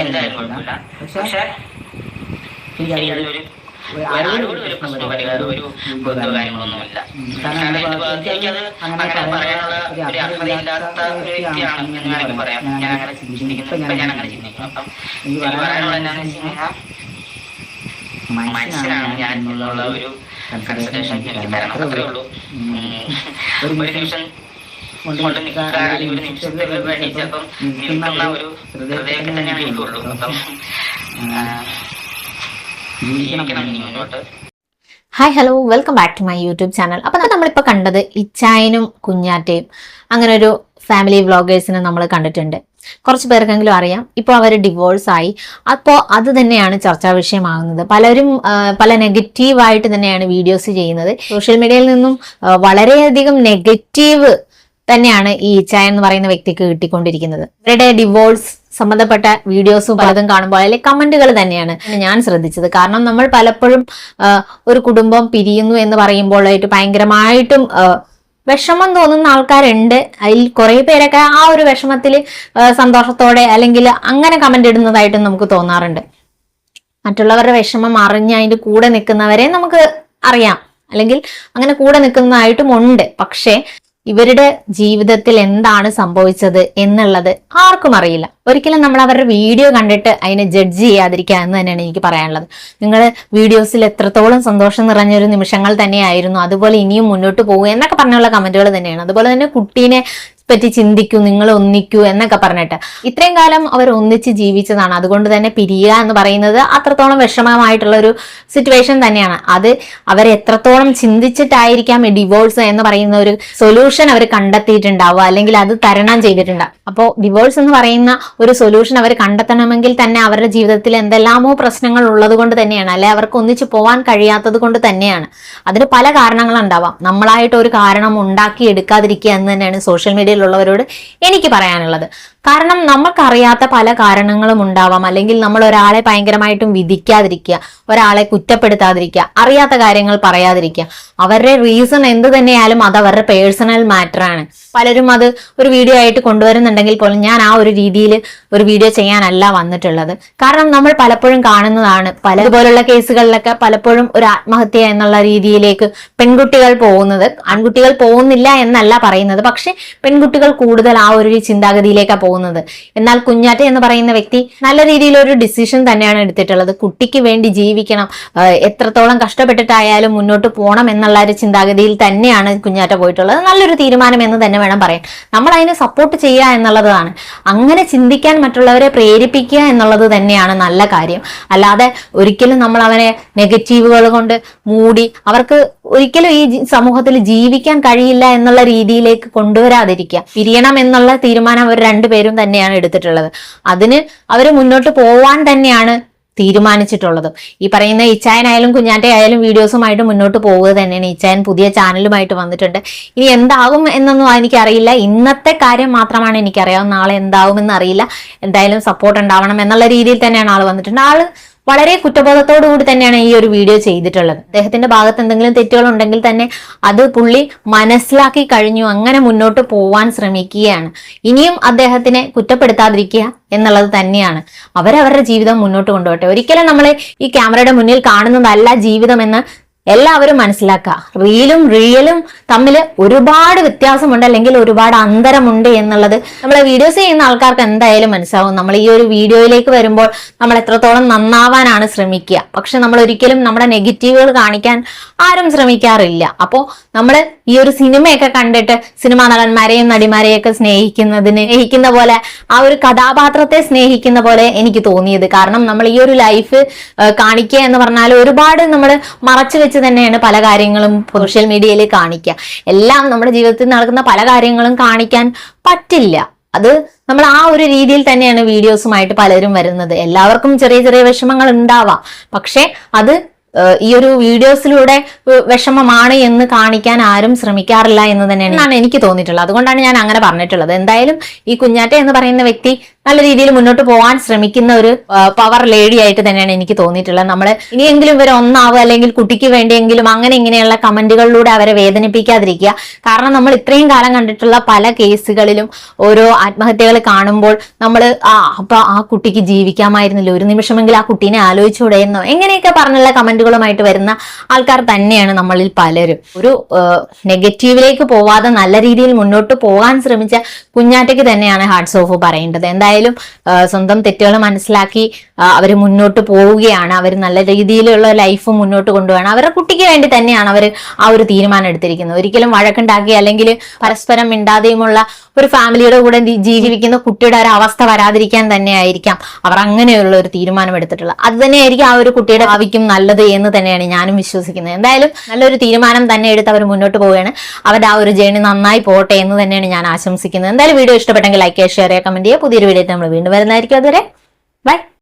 എന്തായാലും കുഴപ്പമില്ല പക്ഷേ ഒരു പ്രശ്നം പരിഹാരം ഒരു ബന്ധോ കാര്യങ്ങളൊന്നുമില്ല അങ്ങനെ പറയാനുള്ള ഒരു അർഹതയില്ലാത്ത ഒരു വ്യക്തിയാണ് എന്ന് വേണമെങ്കിൽ പറയാം ഞാൻ അങ്ങനെ ചിന്തിക്കുന്നു ഞാൻ അങ്ങനെ ചിന്തിക്കുന്നു അപ്പം എനിക്ക് പറയാനുള്ള എന്താണെന്ന് വെച്ച് കഴിഞ്ഞാൽ മനുഷ്യനാണ് ഞാൻ എന്നുള്ള ഒരു കൺസിഡറേഷൻ എനിക്ക് തരണം അത്രേ ഉള്ളൂ ഒരു നിമിഷം കൊണ്ട് നിൽക്കാൻ അല്ലെങ്കിൽ ഒരു നിമിഷത്തേക്ക് വേണ്ടി ചിലപ്പം നിൽക്കുന്ന ഒരു ഹൃദയമൊക്കെ തന്നെയാണ് എനിക്കുള്ളൂ അപ്പം ആ, ജീവിക്കണം ഇനി മുന്നോട്ട് hi hello welcome back to my YouTube channel അപ്പോൾ നമ്മളിപ്പോൾ കണ്ടത് ഇച്ചായനും കുഞ്ഞാറ്റയും അങ്ങനെ ഒരു ഫാമിലി വ്ളോഗേഴ്സിനെ നമ്മൾ കണ്ടിട്ടുണ്ട്. കുറച്ച് പേർക്കെങ്കിലും അറിയാം. ഇപ്പോൾ അവർ ഡിവോഴ്സ് ആയി. അപ്പോൾ അത് തന്നെയാണ് ചർച്ചാ വിഷയമാകുന്നത്. പലരും പല നെഗറ്റീവായിട്ട് തന്നെയാണ് വീഡിയോസ് ചെയ്യുന്നത്. സോഷ്യൽ മീഡിയയിൽ നിന്നും വളരെയധികം നെഗറ്റീവ് തന്നെയാണ് ഈ ഇച്ചായ എന്ന് പറയുന്ന വ്യക്തിക്ക് കിട്ടിക്കൊണ്ടിരിക്കുന്നത്. ഇവരുടെ ഡിവോഴ്സ് സംബന്ധപ്പെട്ട വീഡിയോസും പലതും കാണുമ്പോൾ അതിലെ കമന്റുകൾ തന്നെയാണ് ഞാൻ ശ്രദ്ധിച്ചത്. കാരണം നമ്മൾ പലപ്പോഴും ഒരു കുടുംബം പിരിയുന്നു എന്ന് പറയുമ്പോഴായിട്ട് ഭയങ്കരമായിട്ടും വിഷമം തോന്നുന്ന ആൾക്കാരുണ്ട്. അതിൽ കുറെ പേരൊക്കെ ആ ഒരു വിഷമത്തിൽ സന്തോഷത്തോടെ അല്ലെങ്കിൽ അങ്ങനെ കമന്റ് ഇടുന്നതായിട്ടും നമുക്ക് തോന്നാറുണ്ട്. മറ്റുള്ളവരുടെ വിഷമം അറിഞ്ഞ് അതിന്റെ കൂടെ നിൽക്കുന്നവരെ നമുക്ക് അറിയാം. അല്ലെങ്കിൽ അങ്ങനെ കൂടെ നിൽക്കുന്നതായിട്ടും ഉണ്ട്. പക്ഷേ ഇവരുടെ ജീവിതത്തിൽ എന്താണ് സംഭവിച്ചത് എന്നുള്ളത് ആർക്കും അറിയില്ല. ഒരിക്കലും നമ്മൾ അവരുടെ വീഡിയോ കണ്ടിട്ട് അതിനെ ജഡ്ജ് ചെയ്യാതിരിക്കുക എന്ന് തന്നെയാണ് എനിക്ക് പറയാനുള്ളത്. നിങ്ങൾ വീഡിയോസിൽ എത്രത്തോളം സന്തോഷം നിറഞ്ഞൊരു നിമിഷങ്ങൾ തന്നെയായിരുന്നു അതുപോലെ ഇനിയും മുന്നോട്ട് പോകുക എന്നൊക്കെ പറഞ്ഞുള്ള കമന്റുകൾ തന്നെയാണ്. അതുപോലെ തന്നെ കുട്ടീനെ പറ്റി ചിന്തിക്കൂ നിങ്ങൾ ഒന്നിക്കൂ എന്നൊക്കെ പറഞ്ഞിട്ട്. ഇത്രയും കാലം അവർ ഒന്നിച്ച് ജീവിച്ചതാണ്. അതുകൊണ്ട് തന്നെ പിരിയുക എന്ന് പറയുന്നത് അത്രത്തോളം വിഷമമായിട്ടുള്ള ഒരു സിറ്റുവേഷൻ തന്നെയാണ്. അത് അവർ എത്രത്തോളം ചിന്തിച്ചിട്ടായിരിക്കാം ഡിവോഴ്സ് എന്ന് പറയുന്ന ഒരു സൊല്യൂഷൻ അവർ കണ്ടെത്തിയിട്ടുണ്ടാവുക അല്ലെങ്കിൽ അത് തരണം ചെയ്തിട്ടുണ്ടാവും അപ്പോൾ ഡിവോഴ്സ് എന്ന് പറയുന്ന ഒരു സൊല്യൂഷൻ അവർ കണ്ടെത്തണമെങ്കിൽ തന്നെ അവരുടെ ജീവിതത്തിൽ എന്തെല്ലാമോ പ്രശ്നങ്ങൾ ഉള്ളത് കൊണ്ട് തന്നെയാണ്. അല്ലെ അവർക്ക് ഒന്നിച്ച് പോകാൻ കഴിയാത്തത് കൊണ്ട് തന്നെയാണ്. അതിന് പല കാരണങ്ങളുണ്ടാവാം. നമ്മളായിട്ട് ഒരു കാരണം ഉണ്ടാക്കി എടുക്കാതിരിക്കുക എന്ന് തന്നെയാണ് സോഷ്യൽ മീഡിയയിലുള്ളവരോട് എനിക്ക് പറയാനുള്ളത്. കാരണം നമുക്കറിയാത്ത പല കാരണങ്ങളും ഉണ്ടാവാം. അല്ലെങ്കിൽ നമ്മൾ ഒരാളെ ഭയങ്കരമായിട്ടും വിധിക്കാതിരിക്കുക ഒരാളെ കുറ്റപ്പെടുത്താതിരിക്കുക അറിയാത്ത കാര്യങ്ങൾ പറയാതിരിക്കുക. അവരുടെ റീസൺ എന്ത് തന്നെയായാലും അത് അവരുടെ പേഴ്സണൽ മാറ്ററാണ് പലരും അത് ഒരു വീഡിയോ ആയിട്ട് കൊണ്ടുവരുന്നുണ്ടെങ്കിൽ പോലും ഞാൻ ആ ഒരു രീതിയിൽ ഒരു വീഡിയോ ചെയ്യാനല്ല വന്നിട്ടുള്ളത്. കാരണം നമ്മൾ പലപ്പോഴും കാണുന്നതാണ് പല ഇതുപോലുള്ള കേസുകളിലൊക്കെ പലപ്പോഴും ഒരു ആത്മഹത്യ എന്നുള്ള രീതിയിലേക്ക് പെൺകുട്ടികൾ പോകുന്നത്. ആൺകുട്ടികൾ പോകുന്നില്ല എന്നല്ല പറയുന്നത്. പക്ഷെ പെൺകുട്ടികൾ കൂടുതൽ ആ ഒരു ചിന്താഗതിയിലേക്കാണ് പോകുന്നത്. എന്നാൽ കുഞ്ഞാറ്റ എന്ന് പറയുന്ന വ്യക്തി നല്ല രീതിയിൽ ഒരു ഡിസിഷൻ തന്നെയാണ് എടുത്തിട്ടുള്ളത്. കുട്ടിക്ക് വേണ്ടി ജീവിക്കണം. എത്രത്തോളം കഷ്ടപ്പെട്ടിട്ടായാലും മുന്നോട്ട് പോകണം എന്നുള്ള ഒരു ചിന്താഗതിയിൽ തന്നെയാണ് കുഞ്ഞാറ്റ പോയിട്ടുള്ളത്. നല്ലൊരു തീരുമാനം എന്ന് തന്നെ വേണം പറയാൻ. നമ്മൾ അതിനെ സപ്പോർട്ട് ചെയ്യുക എന്നുള്ളതാണ്. അങ്ങനെ ചിന്തിക്കാൻ മറ്റുള്ളവരെ പ്രേരിപ്പിക്കുക എന്നുള്ളത് തന്നെയാണ് നല്ല കാര്യം. അല്ലാതെ ഒരിക്കലും നമ്മൾ അവനെ നെഗറ്റീവുകൾ കൊണ്ട് മൂടി അവർക്ക് ഒരിക്കലും ഈ സമൂഹത്തിൽ ജീവിക്കാൻ കഴിയില്ല എന്നുള്ള രീതിയിലേക്ക് കൊണ്ടുവരാതിരിക്കുക. പിരിയണം എന്നുള്ള തീരുമാനം അവർ രണ്ടുപേരും തന്നെയാണ് എടുത്തിട്ടുള്ളത്. അതിന് അവർ മുന്നോട്ട് പോവാൻ തന്നെയാണ് തീരുമാനിച്ചിട്ടുള്ളത്. ഈ പറയുന്ന ഇച്ചായനായാലും കുഞ്ഞാറ്റെ ആയാലും വീഡിയോസുമായിട്ട് മുന്നോട്ട് പോവുക തന്നെയാണ്. ഇച്ചായൻ പുതിയ ചാനലുമായിട്ട് വന്നിട്ടുണ്ട്. ഇനി എന്താകും എന്നൊന്നും എനിക്കറിയില്ല. ഇന്നത്തെ കാര്യം മാത്രമാണ് എനിക്കറിയാവുന്ന നാളെ എന്താകുമെന്ന് അറിയില്ല. എന്തായാലും സപ്പോർട്ട് ഉണ്ടാവണം എന്നുള്ള രീതിയിൽ തന്നെയാണ് ആൾ വന്നിട്ടുണ്ട്. ആൾ വളരെ കുറ്റബോധത്തോടുകൂടി തന്നെയാണ് ഈ ഒരു വീഡിയോ ചെയ്തിട്ടുള്ളത്. അദ്ദേഹത്തിന്റെ ഭാഗത്ത് എന്തെങ്കിലും തെറ്റുകൾ ഉണ്ടെങ്കിൽ തന്നെ അത് പുള്ളി മനസ്സിലാക്കി കഴിഞ്ഞു അങ്ങനെ മുന്നോട്ട് പോവാൻ ശ്രമിക്കുകയാണ്. ഇനിയും അദ്ദേഹത്തിനെ കുറ്റപ്പെടുത്താതിരിക്കുക എന്നുള്ളത് തന്നെയാണ്. അവരവരുടെ ജീവിതം മുന്നോട്ട് കൊണ്ടുപോട്ടെ ഒരിക്കലും നമ്മൾ ഈ ക്യാമറയുടെ മുന്നിൽ കാണുന്നതല്ല ജീവിതം എന്ന് എല്ലാവരും മനസ്സിലാക്കുക. റീലും റിയലും തമ്മിൽ ഒരുപാട് വ്യത്യാസമുണ്ട് അല്ലെങ്കിൽ ഒരുപാട് അന്തരമുണ്ട് എന്നുള്ളത് നമ്മളെ വീഡിയോസ് ചെയ്യുന്ന ആൾക്കാർക്ക് എന്തായാലും മനസ്സിലാവും. നമ്മൾ ഈ ഒരു വീഡിയോയിലേക്ക് വരുമ്പോൾ നമ്മൾ എത്രത്തോളം നന്നാവാനാണ് ശ്രമിക്കുക. പക്ഷെ നമ്മൾ ഒരിക്കലും നമ്മുടെ നെഗറ്റീവുകൾ കാണിക്കാൻ ആരും ശ്രമിക്കാറില്ല. അപ്പോൾ നമ്മൾ ഈ ഒരു സിനിമയൊക്കെ കണ്ടിട്ട് സിനിമാ നടന്മാരെയും നടിമാരെയൊക്കെ സ്നേഹിക്കുന്നതിന് സ്നേഹിക്കുന്ന പോലെ ആ ഒരു കഥാപാത്രത്തെ സ്നേഹിക്കുന്ന പോലെ എനിക്ക് തോന്നിയത്. കാരണം നമ്മൾ ഈ ഒരു ലൈഫ് കാണിക്കുക എന്ന് പറഞ്ഞാൽ ഒരുപാട് നമ്മൾ മറച്ചു വെച്ച് തന്നെയാണ് പല കാര്യങ്ങളും സോഷ്യൽ മീഡിയയിൽ കാണിക്കുക എല്ലാം നമ്മുടെ ജീവിതത്തിൽ നടക്കുന്ന പല കാര്യങ്ങളും കാണിക്കാൻ പറ്റില്ല. അത് നമ്മൾ ആ ഒരു രീതിയിൽ തന്നെയാണ് വീഡിയോസുമായിട്ട് പലരും വരുന്നത്. എല്ലാവർക്കും ചെറിയ ചെറിയ വിഷമങ്ങൾ ഉണ്ടാവാം. പക്ഷെ അത് ഈ ഒരു വീഡിയോസിലൂടെ വിഷമമാണ് എന്ന് കാണിക്കാൻ ആരും ശ്രമിക്കാറില്ല എന്ന് തന്നെയാണ് എനിക്ക് തോന്നിയിട്ടുള്ളത്. അതുകൊണ്ടാണ് ഞാൻ അങ്ങനെ പറഞ്ഞിട്ടുള്ളത്. എന്തായാലും ഈ കുഞ്ഞാറ്റ എന്ന് പറയുന്ന വ്യക്തി നല്ല രീതിയിൽ മുന്നോട്ട് പോകാൻ ശ്രമിക്കുന്ന ഒരു പവർ ലേഡി ആയിട്ട് തന്നെയാണ് എനിക്ക് തോന്നിയിട്ടുള്ളത്. നമ്മൾ ഇനിയെങ്കിലും ഇവരെ ഒന്നാവുക അല്ലെങ്കിൽ കുട്ടിക്ക് വേണ്ടിയെങ്കിലും അങ്ങനെ ഇങ്ങനെയുള്ള കമന്റുകളിലൂടെ അവരെ വേദനിപ്പിക്കാതിരിക്കുക. കാരണം നമ്മൾ ഇത്രയും കാലം കണ്ടിട്ടുള്ള പല കേസുകളിലും ഓരോ ആത്മഹത്യകൾ കാണുമ്പോൾ നമ്മൾ ആ അപ്പൊ ആ കുട്ടിക്ക് ജീവിക്കാമായിരുന്നില്ല. ഒരു നിമിഷമെങ്കിലും ആ കുട്ടീനെ ആലോചിച്ചുകൂടെയെന്നോ എങ്ങനെയൊക്കെ പറഞ്ഞുള്ള കമന്റുകളുമായിട്ട് വരുന്ന ആൾക്കാർ തന്നെയാണ് നമ്മളിൽ പലരും. ഒരു നെഗറ്റീവിലേക്ക് പോവാതെ നല്ല രീതിയിൽ മുന്നോട്ട് പോകാൻ ശ്രമിച്ച കുഞ്ഞാറ്റയ്ക്ക് തന്നെയാണ് ഹാർട്സ് ഓഫ് പറയേണ്ടത്. എന്തായാലും സ്വന്തം തെറ്റുകൾ മനസ്സിലാക്കി അവർ മുന്നോട്ട് പോവുകയാണ്. അവർ നല്ല രീതിയിലുള്ള ലൈഫ് മുന്നോട്ട് കൊണ്ടുപോകണം അവരുടെ കുട്ടിക്ക് വേണ്ടി തന്നെയാണ് അവർ ആ ഒരു തീരുമാനം എടുത്തിരിക്കുന്നത്. ഒരിക്കലും വഴക്കുണ്ടാക്കി അല്ലെങ്കിൽ പരസ്പരം മിണ്ടാതെയുമുള്ള ഒരു ഫാമിലിയുടെ കൂടെ ജീവിക്കുന്ന കുട്ടിയുടെ ഒരു അവസ്ഥ വരാതിരിക്കാൻ തന്നെയായിരിക്കാം അവർ അങ്ങനെയുള്ള ഒരു തീരുമാനം എടുത്തിട്ടുള്ളത്. അത് തന്നെയായിരിക്കും ആ ഒരു കുട്ടിയുടെ ഭാവിക്കും നല്ലത് എന്ന് തന്നെയാണ് ഞാനും വിശ്വസിക്കുന്നത്. എന്തായാലും നല്ലൊരു തീരുമാനം തന്നെ എടുത്ത് അവർ മുന്നോട്ട് പോവുകയാണ്. അവരുടെ ആ ഒരു ജേണി നന്നായി പോട്ടെ എന്ന് തന്നെയാണ് ഞാൻ ആശംസിക്കുന്നത്. എന്തായാലും വീഡിയോ ഇഷ്ടപ്പെട്ടെങ്കിൽ ലൈക്ക് ചെയ്യുക ഷെയർ ചെയ്യുക. കമന്റ് ചെയ്യുക പുതിയൊരു വീഡിയോ നമ്മൾ വീണ്ടും വരുന്നതായിരിക്കും. അതുവരെ ബൈ